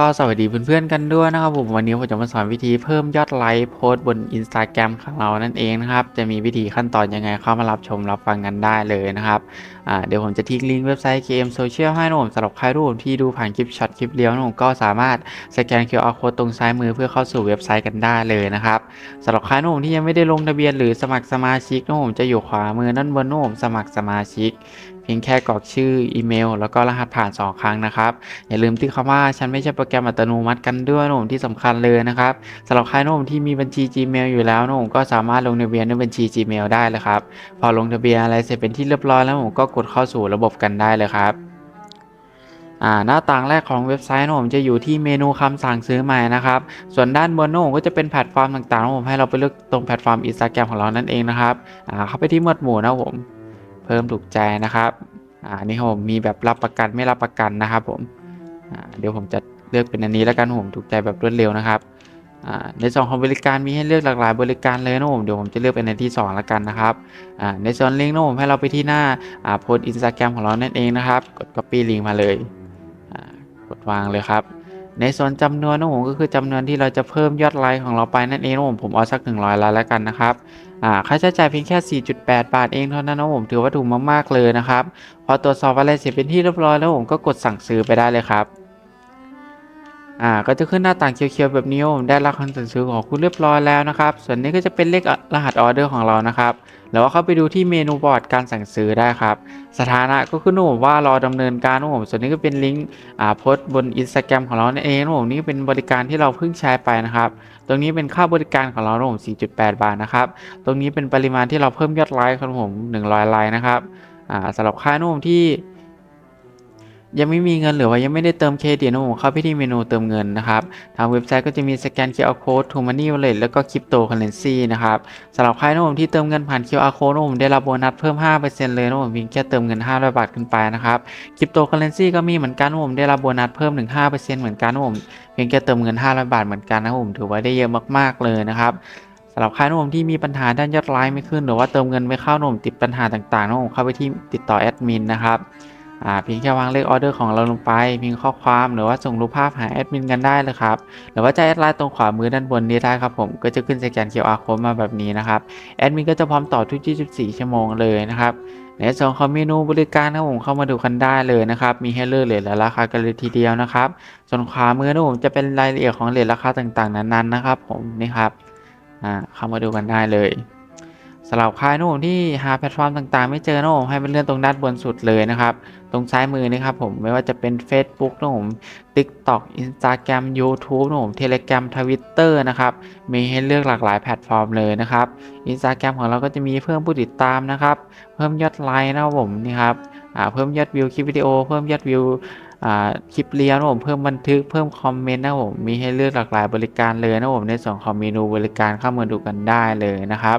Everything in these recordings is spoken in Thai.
ก็สวัสดีเพื่อนๆกันด้วยนะครับผมวันนี้ผมจะมาสอนวิธีเพิ่มยอดไลค์โพสต์บน Instagram ของเรานั่นเองนะครับ จะมีวิธีขั้นตอนยังไงเข้ามารับชมรับฟังกันได้เลยนะครับ อ่าเดี๋ยวผมจะทิ้งลิงก์เว็บไซต์เกมโซเชียลให้นะผมสำหรับใครรูปที่ดูผ่านคลิปช็อตคลิปเลี้ยวนะผมก็สามารถสแกน QR Code ตรงซ้ายมือเพื่อเข้าสู่เว็บไซต์กันได้เลยนะครับสำหรับใครนะผมที่ยังไม่ได้ลงทะเบียนหรือสมัครสมาชิกนะผมจะอยู่ขวามือด้านบนนะผมสมัครสมาชิกเพียงแค่กรอกชื่ออีเมล แล้วก็รหัสผ่าน 2 ครั้งนะครับ อย่าลืมที่คำว่าฉันไม่ใช่โปรแกรมอัตโนมัติกันด้วยนะผมที่สำคัญเลยนะครับสำหรับใครนะผมที่มีบัญชี Gmail อยู่แล้วนะผมก็สามารถลงทะเบียนด้วยบัญชี Gmail ได้เลยครับ พอลงทะเบียนอะไรเสร็จเป็นที่เรียบร้อยแล้วผมก็กดเข้าสู่ระบบกันได้เลยครับอ่าหน้าต่างแรกของเว็บไซต์นะผมจะอยู่ที่เมนูคำสั่งซื้อใหม่นะครับ ส่วนด้านบนนะผมก็จะเป็นแพลตฟอร์มต่างๆนะผมให้เราไปเลือกตรงแพลตฟอร์ม Instagram ของเรานั่นเองนะครับอ่าเข้าไปที่หมวดหมู่นะผม เพิ่มถูกใจนะครับอ่านี่ครับผมมีแบบรับประกันไม่รับประกันนะครับผมอ่าเดี๋ยวผมจะเลือกเป็นอันนี้แล้วกันผมถูกใจแบบรวดเร็วนะครับ ในส่วนของบริการมีให้เลือกหลากหลายบริการเลยนะผมเดี๋ยวผมจะเลือกเป็นอันที่สองแล้วกันนะครับในส่วนลิงก์นะผมให้เราไปที่หน้าโพส์อินสตาแกรมของเรานั่นเองนะครับ กด copy ลิงก์มาเลยกดวางเลยครับ ในส่วนจำนวนนะผมก็คือจำนวนที่เราจะเพิ่มยอดไลค์ของเราไปนั่นเองนะผมผมเอาสัก 100ไลค์แล้วกันนะครับค่าใช้จ่ายเพียงแค่ 4.8 บาทเองเท่านั้นนะผมถือว่าถูกมากๆเลยนะครับ พอตรวจสอบอะไรเสร็จเป็นที่เรียบร้อยแล้วผมก็กดสั่งซื้อไปได้เลยครับ อ่าก็จะขึ้นหน้าต่างเขียวๆแบบนี้ผมได้รับคำสั่งซื้อของคุณเรียบร้อยแล้วนะครับ ส่วนนี้ก็จะเป็นเลขรหัสออเดอร์ของเรานะครับแล้วก็เข้าไปดูที่เมนูบอร์ดการสั่งซื้อได้ครับ สถานะก็คือนะผมว่ารอดำเนินการนะผมส่วนนี้ก็เป็นลิงก์อ่าโพสต์บน Instagram ของเรานั่นเองนผมนี่เป็นบริการที่เราเพิ่งใช้ไปนะครับ ตรงนี้เป็นค่าบริการของเรานะผม4.8 บาทนะครับ ตรงนี้เป็นปริมาณที่เราเพิ่มยอดไลค์ครับผม 100 ไลค์นะครับอ่าสำหรับค่านุ่มที่ ยังไม่มีเงินหรือว่ายังไม่ได้เติมเครดิตนะผมเข้าไปที่เมนูเติมเงินนะครับ ทางเว็บไซต์ก็จะมีสแกน QR Code to Money Wallet แล้วก็ Crypto Currency นะครับสำหรับใครนะผมที่เติมเงินผ่าน QR Code นะผมได้รับโบนัสเพิ่ม 5%เลยนะผมเพียงแค่เติมเงิน 500 บาทขึ้นไปนะครับ Crypto Currency ก็มีเหมือนกันนะผมได้รับโบนัสเพิ่มถึง5%เหมือนกันนะผมเพียงแค่เติมเงิน 500 บาทเหมือนกันนะผมถือว่าได้เยอะมากๆเลยนะครับสำหรับใครนะผมที่มีปัญหาด้านยอดไลค์ไม่ขึ้น หรือว่าเติมเงินไม่เข้านะผมติดปัญหาต่างๆนะผมเข้าไปที่ติดต่อแอดมินนะครับ อ่าเพียงแค่วางเลขออเดอร์ของเราลงไปเพียงข้อความหรือว่าส่งรูปภาพหาแอดมินกันได้เลยครับหรือว่าจะแอดไลน์ตรงขวามือด้านบนนี้ได้ครับผมก็จะขึ้นสแกน QR code มาแบบนี้นะครับแอดมินก็จะพร้อมตอบทุก 24 ชั่วโมงเลยนะครับในส่วนของเมนูบริการนะผมเข้ามาดูกันได้เลยนะครับ มีให้เลือกเลยและราคากันเลยทีเดียวนะครับ ส่วนขวามือนะผมจะเป็นรายละเอียดของเลทราคาต่างๆ นั้นๆนะครับ ผมนี่ครับอ่าเข้ามาดูกันได้เลย สำหรับใครนะผมที่หาแพลตฟอร์มต่างๆ ไม่เจอนะผมให้เป็นเลื่อนตรงด้านบนสุดเลยนะครับ ตรงซ้ายมือนี่ครับผมไม่ว่าจะเป็น Facebook นะผม TikTok Instagram YouTube นะผม Telegram Twitter นะครับ มีให้เลือกหลากหลายแพลตฟอร์มเลยนะครับ Instagram ของเราก็จะมีเพิ่มผู้ติดตามนะครับ เพิ่มยอดไลค์นะผมนี่ครับ เพิ่มยอดวิวคลิปวิดีโอ เพิ่มยอดวิวอ่าคลิปเรียนนะผมเพิ่มบันทึกเพิ่มคอมเมนต์นะผมมีให้เลือกหลากหลายบริการเลยนะผมในส่วนของเมนูบริการเข้ามาดูกันได้เลยนะครับ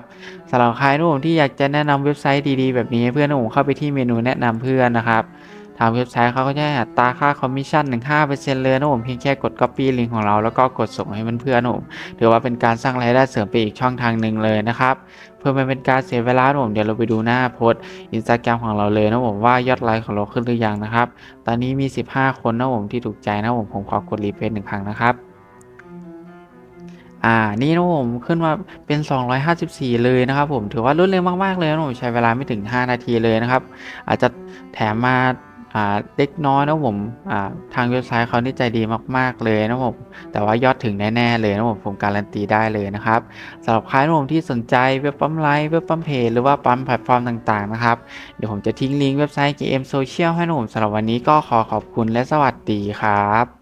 สำหรับใครนะผมที่อยากจะแนะนำเว็บไซต์ดีๆ แบบนี้เพื่อนนะผมเข้าไปที่เมนูแนะนำเพื่อนนะครับ ทางเว็บไซต์เขาก็จะให้อัตราค่าคอมมิชชั่นถึง5%เลยนะผมเพียงแค่กด Copy ลิงก์ของเราแล้วก็กดส่งให้เพื่อนๆนะผมถือว่าเป็นการสร้างรายได้เสริมไปอีกช่องทางหนึ่งเลยนะครับเพื่อไม่เป็นการเสียเวลาผมเดี๋ยวเราไปดูหน้าโพสต์อินสตาแกรมของเราเลยนะผมว่ายอดไลค์ของเราขึ้นหรือยังนะครับ ตอนนี้มี 15 คนนะผมที่ถูกใจนะผมผมขอกดรีเฟรชหนึ่งครั้งนะครับอ่า นี่นะผมขึ้นมาเป็น 254 เลยนะครับผมถือว่ารวดเร็วมาก ๆ เลยนะผมใช้เวลาไม่ถึง 5 นาทีเลยนะครับ อาจจะแถมมา เล็กน้อยนะผมทางเว็บไซต์เขานี่ใจดีมาก ๆ เลยนะผมแต่ว่ายอดถึงแน่ ๆ เลยนะผมผมการันตีได้เลยนะครับสำหรับใครนะผมที่สนใจเว็บปั๊มไลฟ์เว็บปั๊มเพจหรือว่าปั๊มแพลตฟอร์มต่าง ๆ นะครับ เดี๋ยวผมจะทิ้งลิงก์เว็บไซต์ GM Social ให้นะผมสำหรับวันนี้ก็ขอขอบคุณและสวัสดีครับ